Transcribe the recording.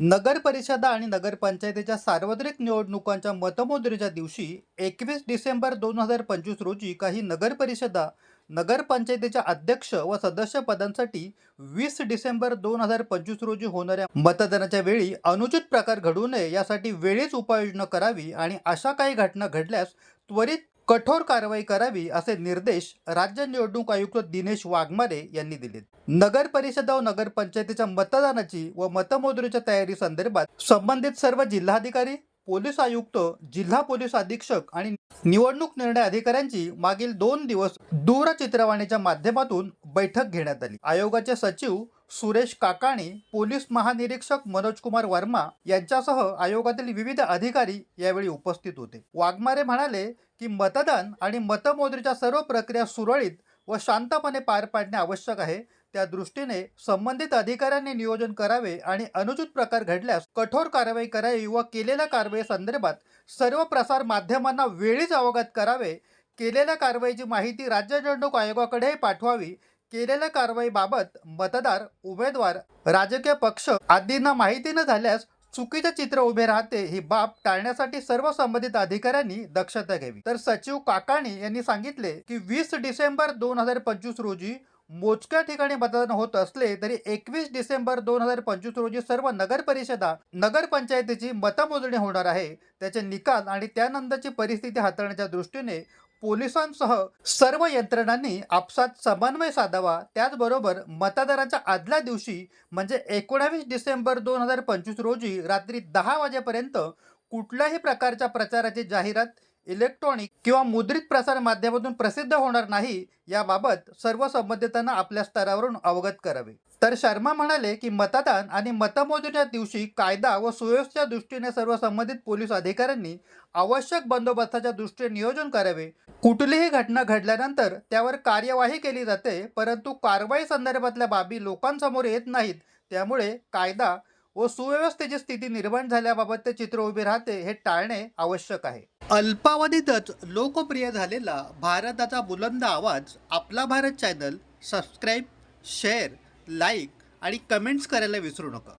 नगर परिषदा आणि नगरपंचायतीच्या सार्वत्रिक निवडणुकांच्या मतमोजणीच्या दिवशी एकवीस डिसेंबर दोन हजार पंचवीस रोजी काही नगर परिषदा नगरपंचायतीच्या अध्यक्ष व सदस्य पदांसाठी वीस डिसेंबर दोन हजार पंचवीस रोजी होणाऱ्या मतदानाच्या वेळी अनुचित प्रकार घडू नये यासाठी वेळीच उपाययोजना करावी आणि अशा काही घटना घडल्यास त्वरित कठोर कारवाई करावी असे निर्देश राज्य निवडणूक आयुक्त दिनेश वाघमारे यांनी दिले नगर परिषदा व नगरपंचायतीच्या मतदानाची व मतमोजणीच्या तयारी संदर्भात संबंधित सर्व जिल्हाधिकारी पोलीस आयुक्त जिल्हा पोलीस अधीक्षक आणि निवडणूक निर्णय अधिकाऱ्यांची मागील दोन दिवस दूरचित्रवाणीच्या माध्यमातून बैठक घेण्यात आली. आयोगाचे सचिव सुरेश काकाणी पोलीस महानिरीक्षक मनोज कुमार वर्मा यांच्यासह आयोगातील विविध अधिकारी यावेळी उपस्थित होते. वाघमारे म्हणाले की मतदान आणि मतमोजणीच्या सर्व प्रक्रिया सुरळीत व शांतपणे पार पाडणे आवश्यक आहे. त्या दृष्टीने संबंधित अधिकाऱ्यांनी नियोजन करावे आणि अनुचित प्रकार घडल्यास कठोर कारवाई करावी व केलेल्या कारवाई संदर्भात सर्व प्रसार माध्यमांना वेळीच अवगत करावे. केलेल्या कारवाईची माहिती राज्य निवडणूक आयोगाकडेही पाठवावी. केलेल्या कारवाईबाबत मतदार उमेदवार राजकीय पक्ष आदींना माहिती न झाल्यास चुकीचे चित्र उभे राहते ही बाब टाळण्यासाठी सर्व संबंधित अधिकाऱ्यांनी दक्षता घ्यावी. तर सचिव काकाणी यांनी सांगितले की वीस डिसेंबर दोन हजार पंचवीस रोजी मोजक्या ठिकाणी मतदान होत असले तरी एकवीस डिसेंबर दोन हजार पंचवीस रोजी सर्व नगर परिषदा नगरपंचायतीची मतमोजणी होणार आहे. त्याचे निकाल आणि त्यानंतरची परिस्थिती हाताळण्याच्या दृष्टीने पोलिसांसह सर्व यंत्रणांनी आपसात समन्वय साधावा. त्याचबरोबर मतदानाच्या आदल्या दिवशी म्हणजे एकोणावीस डिसेंबर दोन हजार पंचवीस रोजी रात्री दहा वाजेपर्यंत कुठल्याही प्रकारच्या प्रचाराची जाहिरात इलेक्ट्रॉनिक किंवा मुद्रित प्रसार माध्यमातून प्रसिद्ध होणार नाही याबाबत सर्व संबंधितांना आपल्या स्तरावरून अवगत करावे. तर शर्मा म्हणाले की मतदान आणि मतमोजणीच्या दिवशी कायदा व सुव्यवस्थेच्या दृष्टीने सर्व संबंधित पोलीस अधिकाऱ्यांनी आवश्यक बंदोबस्ताच्या दृष्टीने नियोजन करावे. कुठलीही घटना घडल्यानंतर त्यावर कार्यवाही केली जाते परंतु कारवाई संदर्भातल्या बाबी लोकांसमोर येत नाहीत. त्यामुळे कायदा व सुव्यवस्थेची स्थिती निर्माण झाल्याबाबत ते चित्र उभे राहते हे टाळणे आवश्यक आहे. अल्पावधीतच लोकप्रिय झालेला भारताचा बुलंद आवाज आपला Bharat channel subscribe share like आणि कमेंट्स करायला विसरू नका.